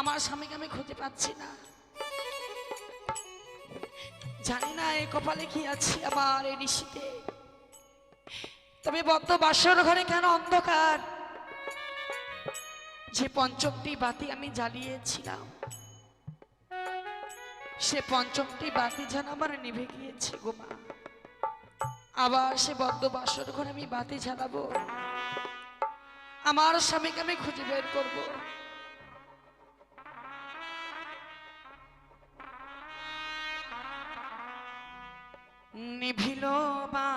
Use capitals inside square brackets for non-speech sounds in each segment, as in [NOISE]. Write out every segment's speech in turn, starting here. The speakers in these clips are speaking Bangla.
আমার স্বামীকে আমি খুঁজে পাচ্ছি না। জানি না এই কপালে কি আছে আমার এই নিশিতে। তবে বদ্ধ বাসর ঘরে কেন অন্ধকার? যে পঞ্চমটি বাতি আমি জ্বালিয়েছিলাম, সে পঞ্চমটি বাতি যেন আমার নিভে গিয়েছে গোমা আবার সে বদ্ধ বাসর ঘরে আমি বাতি জ্বালাবো। আমার স্বামীকে আমি খুঁজে বের করব। নিভিল বা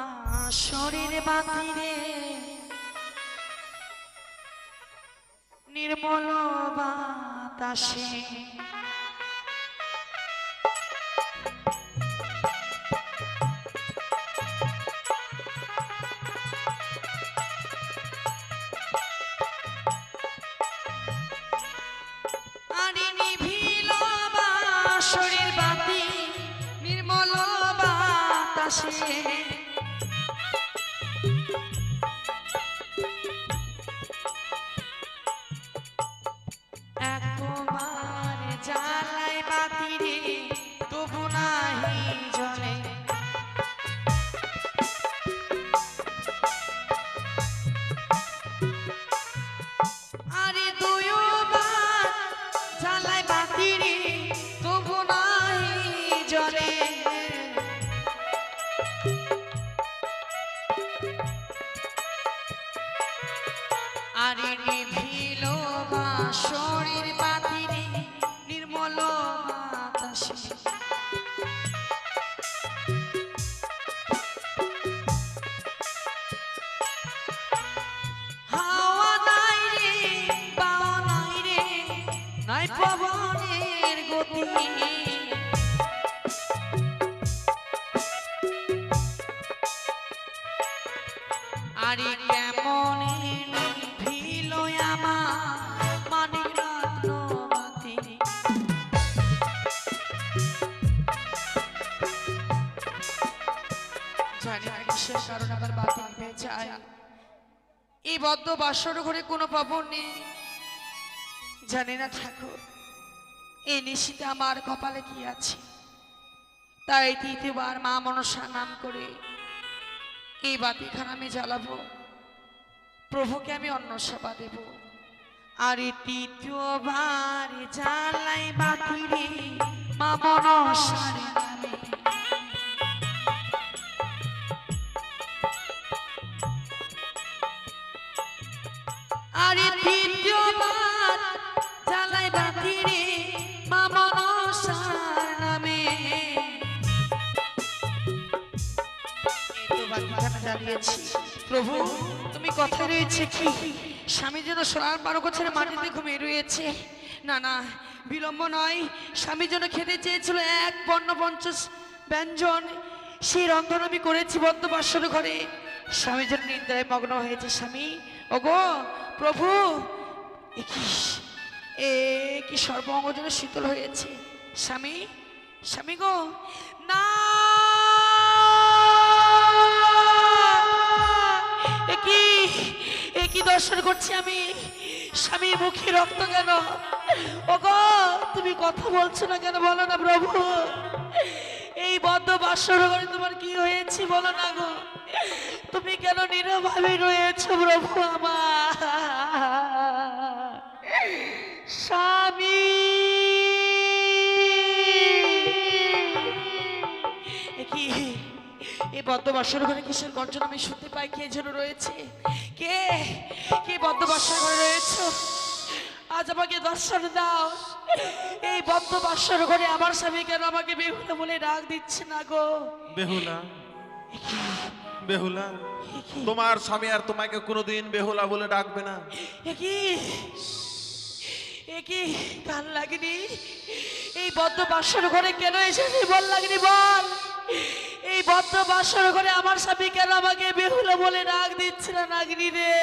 শরীর বাতিরে নির্মল বাতাসে বাতাসে শরীর বাতিরে নির্মল বাতাসে হাওয়া নাই রে পাওয়া নাই রে নাই পবনের গতি। কিসের কারণে আবার বাতি নিভে যায়। এই বদ্ধ বাসর ঘরে কোনো পাবন নেই। জানি না ঠাকুর, এই নিশিতে আমার কপালে কি আছে? তাই তৃতীয়বার মা মনসা নাম করে এই বাতিখানা আমি জ্বালাবো। প্রভুকে আমি অন্ন সেবা দেব। আর এই তৃতীয়বার জ্বালাই বাতি রে মা মনসার আরে তৃতীয়বার জ্বালাই বাতি রে মা মনসার নামে। জ্বালিয়েছি। প্রভু, তুমি কথা রয়েছে কি? স্বামী যেন সোনার বারো ছেড়ে মাটিতে ঘুমিয়ে রয়েছে। না না, বিলম্ব নয়। স্বামী যেন খেতে চেয়েছিল এক বর্ণ পঞ্চাশ ব্যঞ্জন। সেই রন্ধন আমি করেছি বদ্ধ ঘরে। স্বামী যেন নিদ্রায় মগ্ন হয়েছে। স্বামী, ওগো প্রভু, এ কি? সর্বঙ্গ যেন শীতল হয়েছে। স্বামী স্বামী গো। না! কি? এ কি দর্শন করছি আমি? স্বামী, মুখে রক্ত কেন? ও গো তুমি কথা বলছো না কেন? বলো না প্রভু। এই বদ্ধ ঘরে তোমার কি হয়েছে? বলো না গো। তুমি কেন নীরভাবে রয়েছো প্রভু আমার? স্বামী! কি? এই বদ্ধ বাসর ঘরে কিসের গর্জন আমি শুনতে পাই? কে যেন রয়েছে? কে? কে বদ্ধ বাসর ঘরে রয়েছে? আজ আমাকে দর্শন দাও। এই বদ্ধ বাসর ঘরে আমার স্বামী কেন আমাকে বেহুলা বলে ডাক দিচ্ছে না গো? বেহুলা। বেহুলা। তোমার স্বামী আর তোমাকে কোনোদিন বেহুলা বলে ডাকবে না। একই কান লাগেনি? এই বদ্ধ বাসর ঘরে কেন এসেছি বল লাগেনি বল? এই বদ্ধ বাসর ঘরে আমার স্বামী কেন আমাকে বেহুলা বলে ডাক দিচ্ছে না নাগনি রে?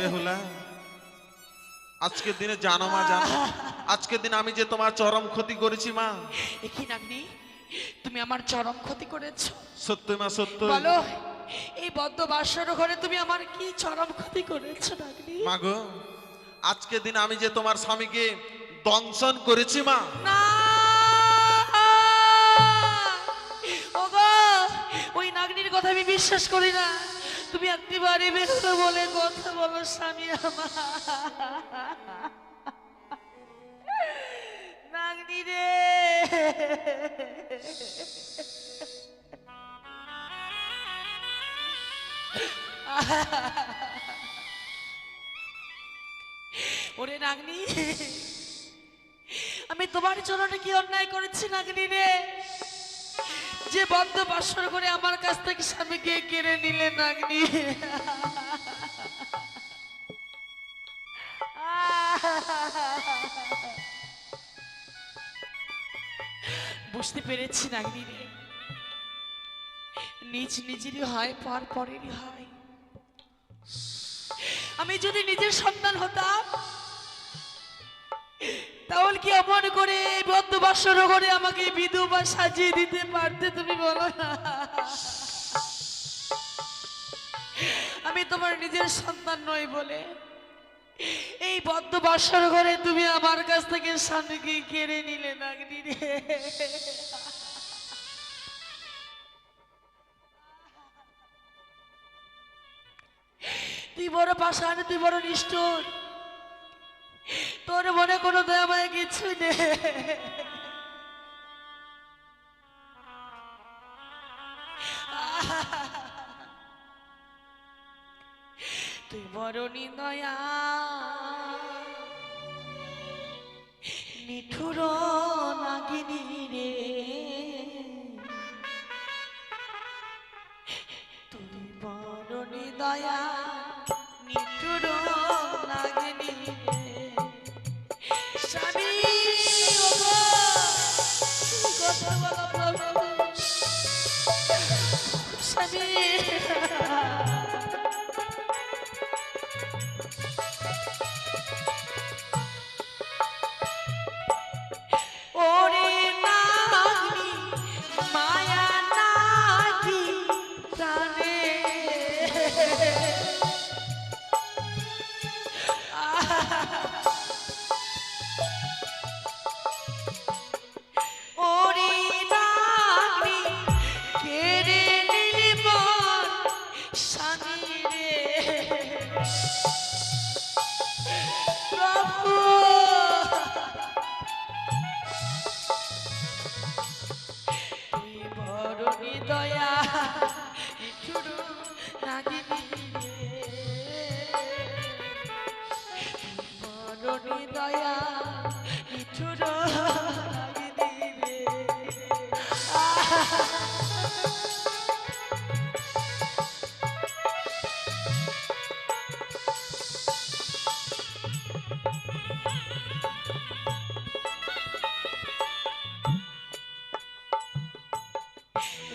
বেহুলা আজকের দিনে জানো মা জানো। আজকের দিন আমি যে তোমার চরম ক্ষতি করেছি মা। একই নাগনি? তুমি আমার চরম ক্ষতি করেছ। সত্য মা সত্য বলো। এই বদ্ধ বাসর ঘরে তুমি আমার কি চরম ক্ষতি করেছ নাগনি? মা গো আজকের দিন আমি যে তোমার স্বামীকে দংশন করেছি মা। না! ওগো ওই নাগনির কথা আমি বিশ্বাস করি না। তুমি একেবারে ব্যস্ত বলে কথা বলো স্বামী আমার। নাগনি রে! [LAUGHS] ওরে নাগনি, আমি তোমার চরণে কি অন্যায় করেছি নাগনি রে। যে বদ্ধ বাসর করে আমার কাছ থেকে স্বামীকে কেড়ে নিলে নাগনি। [LAUGHS] বুঝতে পেরেছি নাগনি রে। নিজ নিজেরই হয়, পর পরেরই হয়। আমি যদি নিজের সন্তান হতাম, তাহলে কি অমন করে বদ্ধ বাসর করে আমাকে বিধবা সাজিয়ে দিতে পারতে তুমি বলো না? আমি তোমার নিজের সন্তান নই বলে এই বদ্ধ ঘরে তুমি আমার কাছ থেকে স্বামীকে কেড়ে নিলে রে। তুই বড় পাশান তুই বড় নিষ্ঠুর। তোর মনে কোনো দয়া মায়া কিছু নেই। তুই বড় নিদয়া, নিঠুর নাগিনী রে। তুই বড় নিদয়া।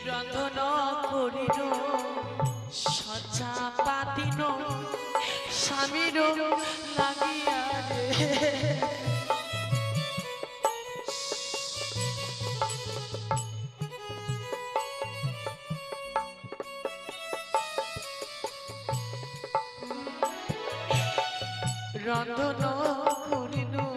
রন্ধন করিল সজা পাতিন স্বামীর লাগিয়া রন্ধন করিল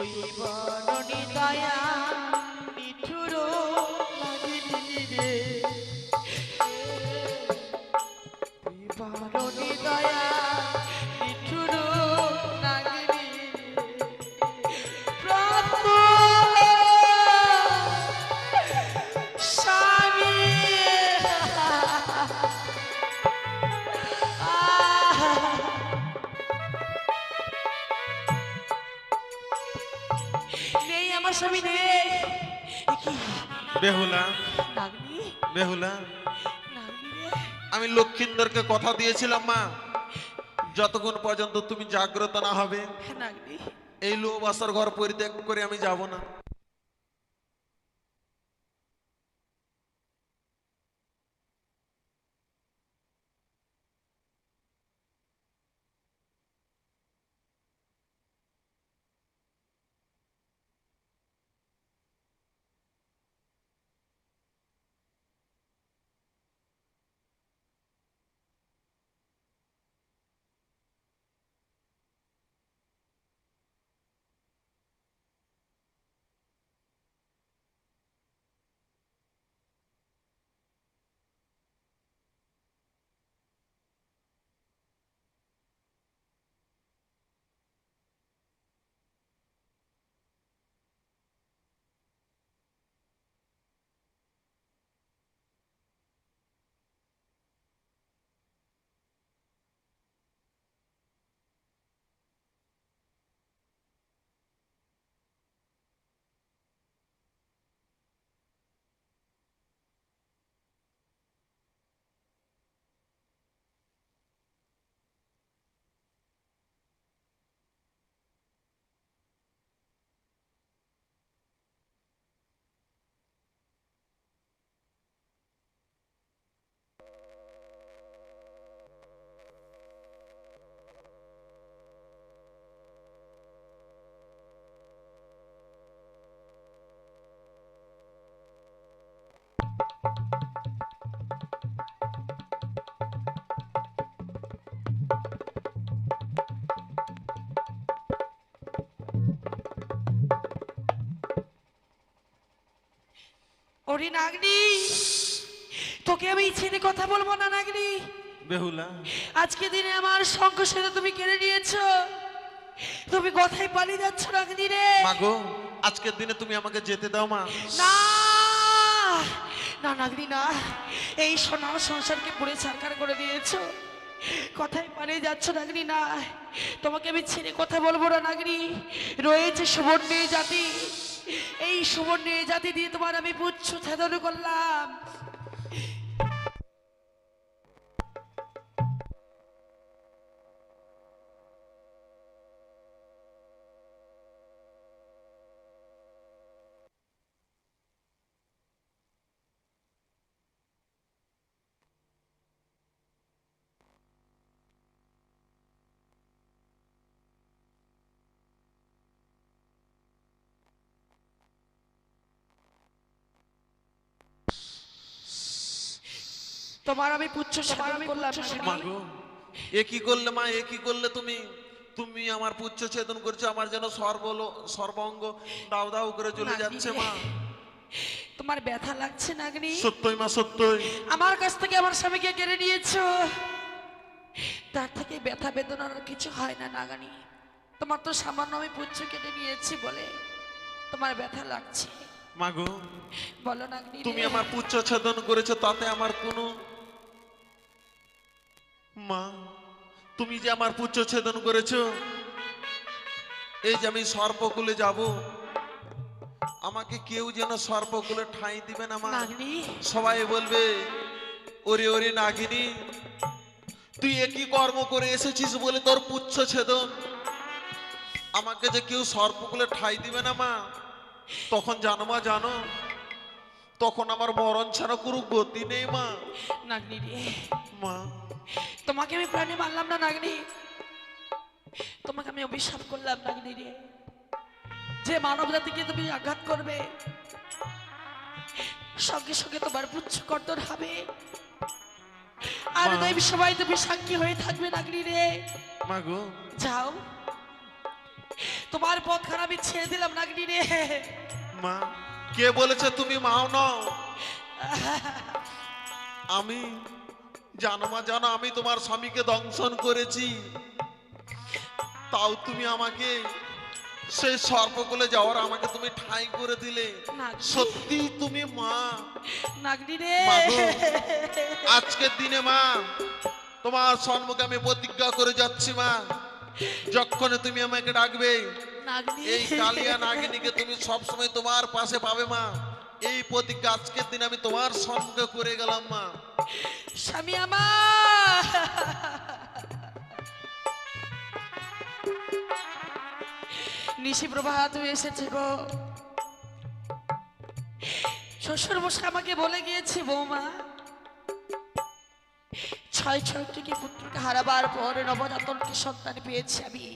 তুই নেই আমার স্বামী নেই বেহুলা বেহুলা আমি লক্ষিন্দরকে কথা দিয়েছিলাম মা। যতক্ষণ পর্যন্ত তুমি জাগ্রত না হবে এই লো আসার ঘর পরিত্যাগ করে আমি যাব না। ওরে নাগনি তোকে আমি ছেড়ে কথা বলব না নাগনি। বেহুলা। আজকে দিনে আমার শঙ্খ সেটা তুমি কেড়ে নিয়েছো। তুমি কথাই পালিয়ে যাচ্ছ নাগনি রে। মাগো আজকের দিনে তুমি আমাকে যেতে দাও মা। না না নাগনি না। এই সোনার সংসারকে পুরে সরকার করে দিয়েছ। কথাই পালিয়ে যাচ্ছ নাগনি না। তোমাকে আমি ছেড়ে কথা বলব না নাগনি। রয়েছে সুবর্ণ জাতি। এই সুবর্ণ জাতি দিয়ে তোমার আমি পুচ্ছ ছেদন করলাম। তোমার আমি পুচ্ছ ছেদন করলাম। মাগো এ কি করলে মা এ কি করলে তুমি? তুমি আমার পুচ্ছ ছেদন করছ আমার যেন সর্বলো সর্বঙ্গ দাও দাও করে চলে যাচ্ছে মা। তোমার ব্যথা লাগছে নাগনি? সত্যই মা সত্যই। আমার কাছ থেকে আমার স্বামীকে কেড়ে নিয়েছো। তার থেকে ব্যথা বেদনার কিছু হয় না নাগানি। তোমার তো সামান্য আমি পুচ্ছ কেটে নিয়েছি বলে তোমার ব্যথা লাগছে। মাগো বলো নাগনি তুমি আমার পুচ্ছ ছেদন করেছ তাতে আমার কোনো মা তুমি যে আমার পুচ্ছ ছেদন করেছ এই যে আমি সর্পকুলে যাব আমাকে কেউ যেন সর্পকুলে ঠাঁই দিবে না মা। সবাই বলবে ওরে ওরে নাগিনী তুই একই কর্ম করে এসেছিস বলে তোর পুচ্ছ ছেদন? আমাকে যে কেউ সর্পকুলে ঠাই দিবে না মা তখন জানো মা জানো তখন আমার মরণ ছাড়া কোনো গতি নেই মা। নাগনি মা। তোমাকে আমি প্রাণে মারলাম না নাগনি? তোমাকে আমি অভিশাপ করলাম নাগনি রে। যে মানব জাতিকে তুমি আঘাত করবে সঙ্গে সঙ্গে তোমার পুচ্ছ কর্তন হবে। আর। দেব সবাই তুমি সাক্ষী হয়ে থাকবে নাগনি রে। মা গো। যাও। তোমার পথ খারাপই ছেড়ে দিলাম নাগনি রে। মা কে বলেছে তুমি মাও নও? [LAUGHS] আমি জানো মা জানো আমি তোমার স্বামীকে দংশন করেছি। তাও তুমি আমাকে সেই সর্পকুলে যাওয়ার আমাকে তুমি ঠাঁই করে দিলে। সত্যি তুমি মা। আজকের দিনে মা তোমার সম্মুখে আমি প্রতিজ্ঞা করে যাচ্ছি মা। যখন তুমি আমাকে ডাকবে এই কালিয়া নাগিনীকে তুমি সবসময় তোমার পাশে পাবে মা। এই প্রতিজ্ঞা আজকের দিন আমি তোমার সম্মুখে করে গেলাম মা। স্বামী আমার। নিশি গো। শ্বশুর মশাই আমাকে বলে গিয়েছে, বৌমা, ছয় ছয়টি পুত্রকে হারাবার পর নবজাতনকে সন্তান পেয়েছি আমি।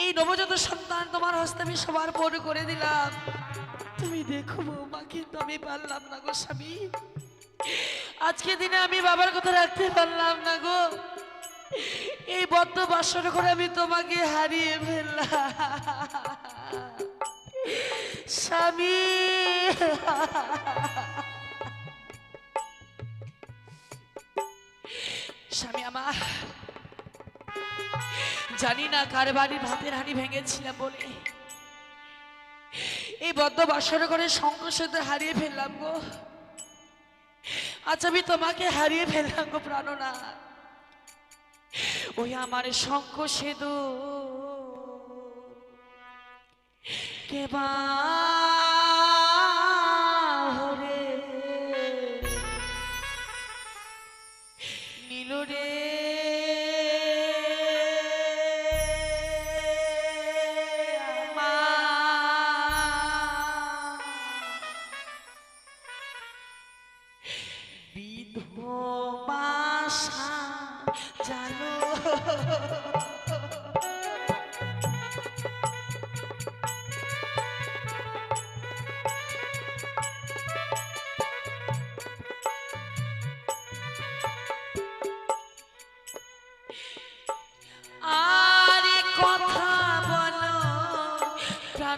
এই নবজাত সন্তান তোমার হস্তে আমি সবার পর করে দিলাম। তুমি দেখো বৌমা, কিন্তু আমি পারলাম না গো স্বামী। আজকে দিনে আমি বাবার কথা রাখতে পারলাম না গো। এই বদ্ধ বাসর করে আমি তোমাকে হারিয়ে ফেললাম। স্বামী। স্বামী আমার, জানি না কার বাড়ির ভাতের হাঁড়ি ভেঙেছিলাম বলে। এই বদ্ধ বাসর করে সংকোষতে হারিয়ে ফেললাম গো। আচ্ছা আমি তোমাকে হারিয়ে ফেললাম গো প্রাণনা। ওই আমার শঙ্খ সেদু কেবা নীল রে।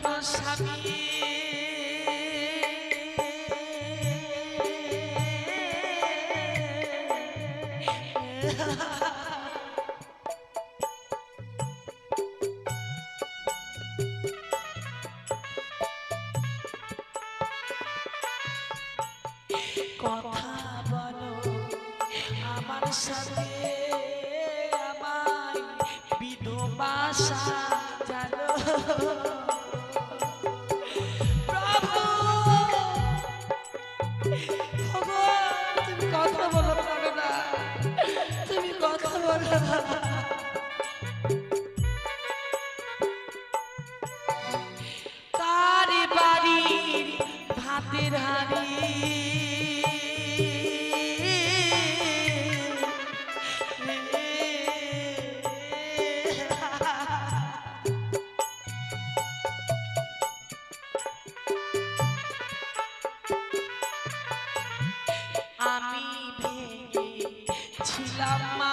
প্রাণ স্বামী ছিলাম মা